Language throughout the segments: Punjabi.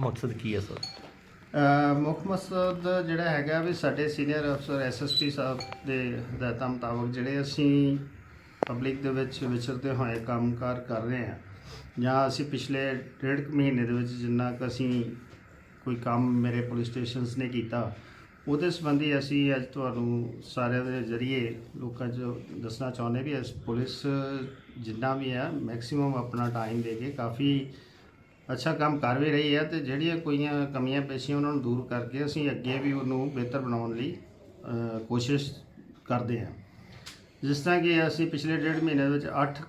ਮਕਸਦ ਕੀ ਹੈ ਸਰ? ਮੁੱਖ ਮਕਸਦ ਜਿਹੜਾ ਹੈਗਾ ਵੀ ਸਾਡੇ ਸੀਨੀਅਰ ਅਫਸਰ ਐਸਐਸਪੀ ਸਾਹਿਬ ਦੇ ਹਦਾਇਤਾਂ ਮੁਤਾਬਕ ਜਿਹੜੇ ਅਸੀਂ ਪਬਲਿਕ ਦੇ ਵਿੱਚ ਵਿਚਰਦੇ ਹੋਏ ਕੰਮਕਾਰ ਕਰ ਰਹੇ ਹਾਂ ਜਾਂ ਅਸੀਂ ਪਿਛਲੇ ਡੇਢ ਕੁ ਮਹੀਨੇ ਦੇ ਵਿੱਚ ਜਿੰਨਾ ਕੁ ਅਸੀਂ ਕੋਈ ਕੰਮ ਮੇਰੇ ਪੁਲਿਸ ਸਟੇਸ਼ਨਸ ਨੇ ਕੀਤਾ, ਉਹਦੇ ਸੰਬੰਧੀ ਅਸੀਂ ਅੱਜ ਤੁਹਾਨੂੰ ਸਾਰਿਆਂ ਦੇ ਜ਼ਰੀਏ ਲੋਕਾਂ 'ਚ ਦੱਸਣਾ ਚਾਹੁੰਦੇ ਵੀ ਇਸ ਪੁਲਿਸ ਜਿੰਨਾ ਵੀ ਹੈ ਮੈਕਸਿਮਮ ਆਪਣਾ ਟਾਈਮ ਦੇ ਕੇ ਕਾਫੀ ਅੱਛਾ, ਕੰਮ ਕਰ ਵੀ ਰਹੀ ਹੈ ਤੇ ਜਿਹੜੀਆਂ ਕੋਈਆਂ ਕਮੀਆਂ ਪੇਸ਼ੀਆਂ ਉਹਨਾਂ ਨੂੰ ਦੂਰ ਕਰਕੇ ਅਸੀਂ ਅੱਗੇ ਵੀ ਉਹਨੂੰ ਬਿਹਤਰ ਬਣਾਉਣ ਲਈ ਕੋਸ਼ਿਸ਼ ਕਰਦੇ ਹਾਂ। ਜਿਸ ਤਰ੍ਹਾਂ ਕਿ ਅਸੀਂ ਪਿਛਲੇ ਡੇਢ ਮਹੀਨੇ ਦੇ ਵਿੱਚ 8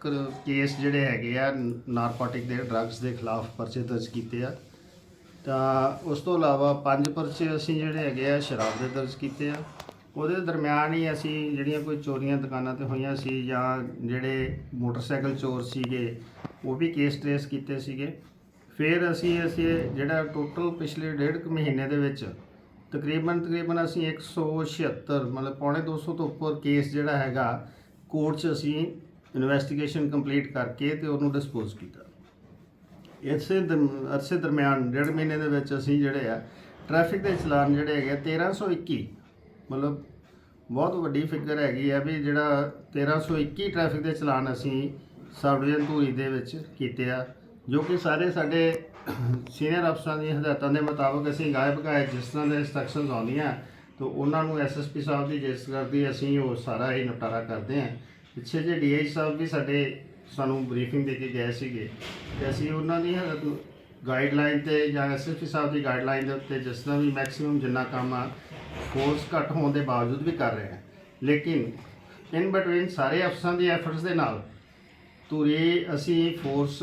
ਕੇਸ ਜਿਹੜੇ ਹੈਗੇ ਆ, ਨਾਰਕੋਟਿਕ ਦੇ ਡਰੱਗਸ ਦੇ ਖਿਲਾਫ ਪਰਚੇ ਦਰਜ ਕੀਤੇ ਆ। ਤਾਂ ਉਸ ਤੋਂ ਇਲਾਵਾ ਪੰਜ ਪਰਚੇ ਅਸੀਂ ਜਿਹੜੇ ਹੈਗੇ ਆ, ਸ਼ਰਾਬ ਦੇ ਦਰਜ ਕੀਤੇ ਆ। ਉਹਦੇ ਦਰਮਿਆਨ ਹੀ ਅਸੀਂ ਜਿਹੜੀਆਂ ਕੋਈ ਚੋਰੀਆਂ ਦੁਕਾਨਾਂ ਤੇ ਹੋਈਆਂ ਸੀ ਜਾਂ ਜਿਹੜੇ ਮੋਟਰਸਾਈਕਲ ਚੋਰ ਸੀਗੇ, ਉਹ ਵੀ ਕੇਸ ਟ੍ਰੇਸ ਕੀਤੇ ਸੀਗੇ। ਫਿਰ ਅਸੀਂ ਅਸੀਂ ਜਿਹੜਾ ਟੋਟਲ ਪਿਛਲੇ ਡੇਢ ਕੁ ਮਹੀਨੇ ਦੇ ਵਿੱਚ ਤਕਰੀਬਨ ਤਕਰੀਬਨ ਅਸੀਂ 176 ਮਤਲਬ ਪੌਣੇ 200 ਤੋਂ ਉੱਪਰ ਕੇਸ ਜਿਹੜਾ ਹੈਗਾ ਕੋਰਟ 'ਚ ਅਸੀਂ ਇਨਵੈਸਟੀਗੇਸ਼ਨ ਕੰਪਲੀਟ ਕਰਕੇ ਤੇ ਉਹਨੂੰ ਡਿਸਪੋਜ਼ ਕੀਤਾ। ਇਸੇ ਦਰਮ- ਅਰਸੇ ਦਰਮਿਆਨ ਡੇਢ ਮਹੀਨੇ ਦੇ ਵਿੱਚ ਅਸੀਂ ਜਿਹੜੇ ਆ ਟ੍ਰੈਫਿਕ ਦੇ ਚਲਾਨ ਜਿਹੜੇ ਹੈਗੇ ਆ, 1321 ਮਤਲਬ ਬਹੁਤ ਵੱਡੀ ਫਿਗਰ ਹੈਗੀ ਆ ਵੀ ਜਿਹੜਾ 1321 ਟ੍ਰੈਫਿਕ ਦੇ ਚਲਾਨ ਅਸੀਂ ਸਬ ਡਿਵੀਜ਼ਨ ਧੂਰੀ ਦੇ ਵਿੱਚ ਕੀਤੇ ਆ। ਜੋ ਕਿ ਸਾਰੇ ਸਾਡੇ ਸੀਨੀਅਰ ਅਫਸਰਾਂ ਦੀਆਂ ਹਦਾਇਤਾਂ ਦੇ ਮੁਤਾਬਕ ਅਸੀਂ ਗਾਇਬ ਗਾਇਬ ਜਿਸ ਤਰ੍ਹਾਂ ਦੇ ਇੰਸਟਰਕਸ਼ਨਸ ਆਉਂਦੀਆਂ, ਤਾਂ ਉਹਨਾਂ ਨੂੰ ਐਸਐਸਪੀ ਸਾਹਿਬ ਦੀ ਜਿਸ ਕਰਦੀ ਅਸੀਂ ਉਹ ਸਾਰਾ ਹੀ ਨਿਪਟਾਰਾ ਕਰਦੇ ਹਾਂ। ਪਿੱਛੇ ਜੇ ਡੀਆਈ ਸਾਹਿਬ ਵੀ ਸਾਡੇ ਸਾਨੂੰ ਬਰੀਫਿੰਗ ਦੇ ਕੇ ਗਏ ਸੀਗੇ, ਤੇ ਅਸੀਂ ਉਹਨਾਂ ਦੀ ਗਾਈਡਲਾਈਨ ਤੇ ਜਾਂ ਐਸਐਸਪੀ ਸਾਹਿਬ ਦੀ ਗਾਈਡਲਾਈਨ ਦੇ ਉੱਤੇ ਜਿਸ ਤਰ੍ਹਾਂ ਵੀ ਮੈਕਸਿਮਮ ਜਿੰਨਾ ਕੰਮ ਆ ਫੋਰਸ ਘੱਟ ਹੋਣ ਦੇ ਬਾਵਜੂਦ ਵੀ ਕਰ ਰਹੇ ਹਾਂ। ਲੇਕਿਨ ਇਨ ਬਿਟਵੀਨ ਸਾਰੇ ਅਫਸਰਾਂ ਦੀ ਐਫਰਟਸ ਦੇ ਨਾਲ ਧੂਰੀ ਅਸੀਂ ਫੋਰਸ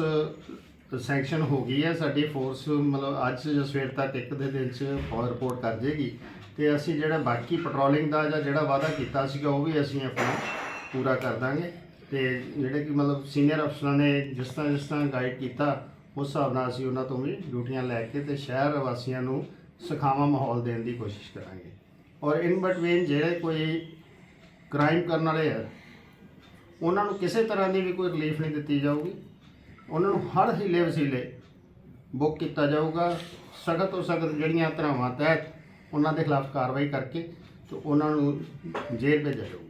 ਸੈਂਕਸ਼ਨ ਹੋ ਗਈ ਹੈ, ਸਾਡੀ ਫੋਰਸ ਮਤਲਬ ਅੱਜ ਜਾਂ ਸਵੇਰ ਤੱਕ ਇੱਕ ਦੇ ਦਿਨ ਚ ਫੌਰ ਰਿਪੋਰਟ ਕਰ ਜੇਗੀ। ਤੇ ਅਸੀਂ ਜਿਹੜਾ ਬਾਕੀ ਪੈਟਰੋਲਿੰਗ ਦਾ ਜਾਂ ਜਿਹੜਾ ਵਾਅਦਾ ਕੀਤਾ ਸੀਗਾ, ਉਹ ਵੀ ਅਸੀਂ ਆਪਣਾ ਪੂਰਾ ਕਰ ਦਾਂਗੇ। ਤੇ ਜਿਹੜੇ ਕਿ ਮਤਲਬ ਸੀਨੀਅਰ ਅਫਸਰਾਂ ਨੇ ਜਿਸ ਤਰ੍ਹਾਂ ਜਿਸ ਤਰ੍ਹਾਂ ਗਾਈਡ ਕੀਤਾ, ਉਸ ਹਿਸਾਬ ਨਾਲ ਅਸੀਂ ਉਹਨਾਂ ਤੋਂ ਵੀ ਡਿਊਟੀਆਂ ਲੈ ਕੇ ਤੇ ਸ਼ਹਿਰ ਵਾਸੀਆਂ ਨੂੰ ਸੁਖਾਵਾਂ ਮਾਹੌਲ ਦੇਣ ਦੀ ਕੋਸ਼ਿਸ਼ ਕਰਾਂਗੇ। ਔਰ ਇਨ ਬਿਟਵੀਨ ਜਿਹੜੇ ਕੋਈ ਕ੍ਰਾਈਮ ਕਰਨ ਵਾਲੇ ਹੈ ਉਹਨਾਂ ਨੂੰ ਕਿਸੇ ਤਰ੍ਹਾਂ ਦੀ ਵੀ ਕੋਈ ਰਿਲੀਫ ਨਹੀਂ ਦਿੱਤੀ ਜਾਊਗੀ। ਉਹਨਾਂ ਨੂੰ ਹਰ ਹੀਲੇ ਵਸੀਲੇ ਬੁੱਕ ਕੀਤਾ ਜਾਊਗਾ। ਸਖਤ ਤੋਂ ਸਖਤ ਜਿਹੜੀਆਂ ਧਰਾਵਾਂ ਤਹਿਤ ਉਹਨਾਂ ਦੇ ਖਿਲਾਫ ਕਾਰਵਾਈ ਕਰਕੇ ਤੇ ਉਹਨਾਂ ਨੂੰ ਜੇਲ੍ਹ ਭੇਜਿਆ ਜਾਊਗਾ।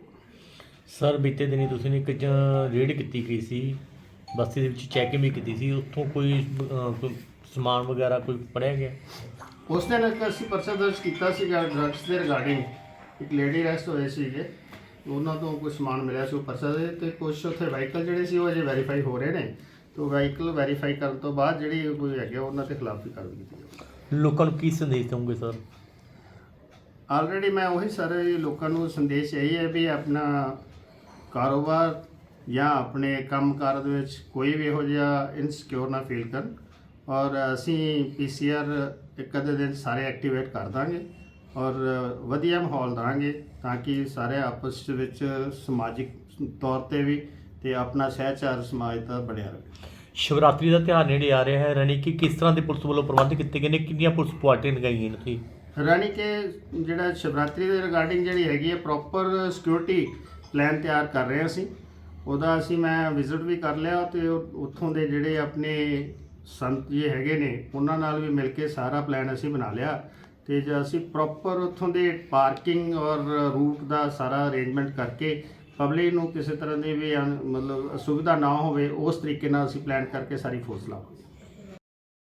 ਸਰ ਬੀਤੇ ਦਿਨੀ ਤੁਸੀਂ ਨੇ ਇੱਕ ਜ- ਰੇਡ ਕੀਤੀ ਗਈ ਸੀ ਬਸਤੀ ਦੇ ਵਿੱਚ ਚੈਕਿੰਗ ਵੀ ਕੀਤੀ ਸੀ ਉੱਥੋਂ ਕੋਈ ਅਹ, ਕੋਈ ਸਮਾਨ ਵਗੈਰਾ ਕੋਈ ਫੜਿਆ ਗਿਆ? ਉਸ ਦਿਨ ਇੱਕ ਅਸੀਂ ਪਰਚਾ ਦਰਜ ਕੀਤਾ ਸੀਗਾ ਡਰੱਗਸ ਦੇ ਰਿਗਾਰਡਿੰਗ ਇੱਕ ਲੇਡੀ ਅਰੈਸਟ ਹੋਏ ਸੀਗੇ। ਉਹਨਾਂ ਤੋਂ ਕੁਝ ਸਮਾਨ ਮਿਲਿਆ ਸੀ ਉਹ ਪਰਚਾ ਦੇ ਤੇ ਕੁਝ ਉੱਥੇ ਵਾਹੀਕਲ ਜਿਹੜੇ ਸੀ ਉਹ ਅਜੇ ਵੈਰੀਫਾਈ ਹੋ ਰਹੇ ਨੇ। ਤੇ ਵਾਹੀਕਲ ਵੈਰੀਫਾਈ ਕਰਨ ਤੋਂ ਬਾਅਦ ਜਿਹੜੀ ਕੋਈ ਹੈਗੇ ਉਹਨਾਂ ਦੇ ਖਿਲਾਫ ਵੀ ਕਾਰਵਾਈ ਕੀਤੀ ਜਾਊਗੀ। ਲੋਕਾਂ ਨੂੰ ਕੀ ਸੰਦੇਸ਼ ਦਵੋਗੇ ਸਰ? ਆਲਰੇਡੀ ਮੈਂ ਉਹੀ ਸਾਰੇ ਲੋਕਾਂ ਨੂੰ ਸੰਦੇਸ਼ ਇਹੀ ਹੈ ਵੀ ਆਪਣਾ ਕਾਰੋਬਾਰ ਜਾਂ ਆਪਣੇ ਕੰਮਕਾਰ ਦੇ ਵਿੱਚ ਕੋਈ ਵੀ ਇਹੋ ਜਿਹਾ ਇਨਸਿਕਿਉਰ ਨਾ ਫੀਲ ਕਰਨ। ਔਰ ਅਸੀਂ ਪੀਸੀਆਰ ਇੱਕ ਅੱਧੇ ਦਿਨ ਸਾਰੇ ਐਕਟੀਵੇਟ ਕਰ ਦਾਂਗੇ ਔਰ ਵਧੀਆ ਮਾਹੌਲ ਦਾਂਗੇ ਤਾਂ ਕਿ ਸਾਰੇ ਆਪਸ ਵਿੱਚ ਸਮਾਜਿਕ ਤੌਰ ਤੇ ਵੀ ਤੇ ਆਪਣਾ ਸਹਿਚਾਰ ਸਮਾਜ ਦਾ ਬਣਿਆ ਰਹੇ ਸ਼ਿਵਰਾਤਰੀ ਦਾ ਤਿਉਹਾਰ ਨੇੜੇ ਆ ਰਿਹਾ ਹੈ ਰਣੀ ਕਿ ਕਿਸ ਤਰ੍ਹਾਂ ਦੇ ਪੁਲਿਸ ਵੱਲੋਂ ਪ੍ਰਬੰਧ ਕੀਤੇ ਗਏ ਨੇ? ਕਿੰਨੀਆਂ ਪੁਲਿਸ ਪਾਰਟੀਆਂ ਲਗਾਈਆਂ ਨੇ ਤੁਸੀਂ ਰਾਣੀ ਕੇ ਜਿਹੜਾ ਸ਼ਿਵਰਾਤਰੀ ਦੇ ਰਿਗਾਰਡਿੰਗ ਜਿਹੜੀ ਹੈਗੀ ਹੈ ਪ੍ਰੋਪਰ ਸਿਕਿਉਰਿਟੀ ਪਲਾਨ ਤਿਆਰ ਕਰ ਰਹੇ ਹਾਂ ਅਸੀਂ। ਉਹਦਾ ਅਸੀਂ ਮੈਂ ਵਿਜ਼ਿਟ ਵੀ ਕਰ ਲਿਆ ਤੇ ਉੱਥੋਂ ਦੇ ਜਿਹੜੇ ਆਪਣੇ ਸੰਤ ਜੀ ਹੈਗੇ ਨੇ ਉਹਨਾਂ ਨਾਲ ਵੀ ਮਿਲ ਕੇ ਸਾਰਾ ਪਲਾਨ ਅਸੀਂ ਬਣਾ ਲਿਆ। ਤੇ ਜੇ ਅਸੀਂ ਪ੍ਰੋਪਰ ਉੱਥੋਂ ਦੇ ਪਾਰਕਿੰਗ ਔਰ ਰੂਟ ਦਾ ਸਾਰਾ ਅਰੇਂਜਮੈਂਟ ਕਰਕੇ ਪਬਲਿਕ ਨੂੰ ਕਿਸੇ ਤਰ੍ਹਾਂ ਦੀ ਵੀ ਅਨ- ਮਤਲਬ ਅਸੁਵਿਧਾ ਨਾ ਹੋਵੇ, ਉਸ ਤਰੀਕੇ ਨਾਲ ਅਸੀਂ ਪਲਾਨ ਕਰਕੇ ਸਾਰੀ ਫੋਰਸ ਲਾਵਾਂਗੇ।